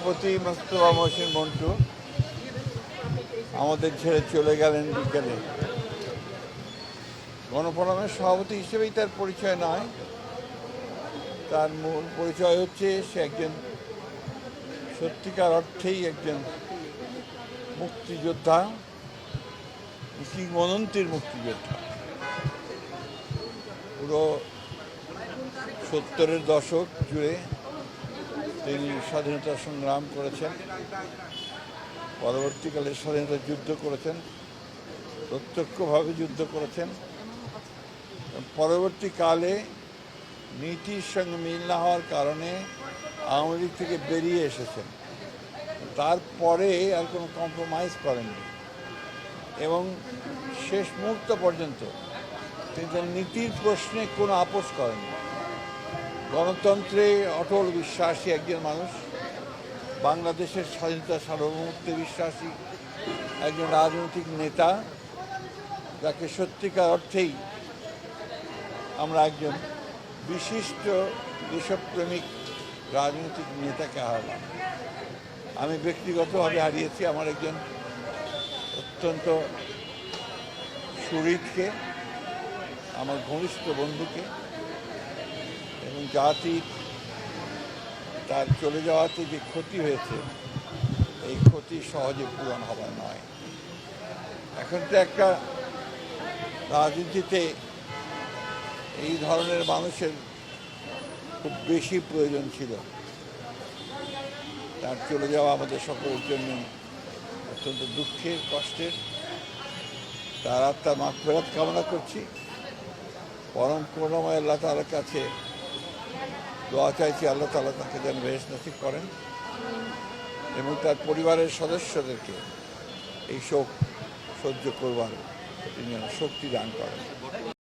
সভাপতি মোস্তফা মহসিন মন্টু আমাদের ছেড়ে চলে গেলেন বিকেলে। গণফোরামের সভাপতি হিসেবেই তার পরিচয় নয় তার মূল পরিচয় হচ্ছে সে একজন, সত্যিকার অর্থেই একজন মুক্তিযোদ্ধা, কিংবদন্তির মুক্তিযোদ্ধা। পুরো সত্তরের দশক জুড়ে তিনি স্বাধীনতা সংগ্রাম করেছেন, পরবর্তীকালে স্বাধীনতা যুদ্ধ করেছেন, প্রত্যক্ষভাবে যুদ্ধ করেছেন পরবর্তীকালে নীতির সঙ্গে মিল না হওয়ার কারণে আওয়ামী লীগ থেকে বেরিয়ে এসেছেন। তারপরে আর কোনো কম্প্রোমাইজ করেননি। এবং শেষ মুহূর্ত পর্যন্ত তিনি তার নীতির প্রশ্নে কোনো আপোষ করেননি। গণতন্ত্রে অটল বিশ্বাসী একজন মানুষ, বাংলাদেশের স্বাধীনতা সার্বভৌমত্বে বিশ্বাসী একজন রাজনৈতিক নেতা, যাকে সত্যিকার অর্থেই আমরা একজন বিশিষ্ট দেশপ্রেমিক রাজনৈতিক নেতাকে হারালাম। আমি ব্যক্তিগতভাবে হারিয়েছি আমার একজন অত্যন্ত সুহৃদকে, আমার ঘনিষ্ঠ বন্ধুকে। এবং জাতির তার চলে যাওয়াতে যে ক্ষতি হয়েছে, এই ক্ষতি সহজে পূরণ হবার নয়। এখন তো একটা রাজনীতিতে এই ধরনের মানুষের খুব বেশি প্রয়োজন ছিল। তার চলে যাওয়া আমাদের সকলের জন্য অত্যন্ত দুঃখের, কষ্টের। তার আত্মার মাঠ ফেরত কামনা করছি। পরম করুণাময় আল্লাহ তালার কাছে দোয়া চাইছি আল্লাহ তালা তাকে যেন বেশ নসিব করেন এবং তার পরিবারের সদস্যদেরকে এই শোক সহ্য করবার তিনি শক্তি দান করেন।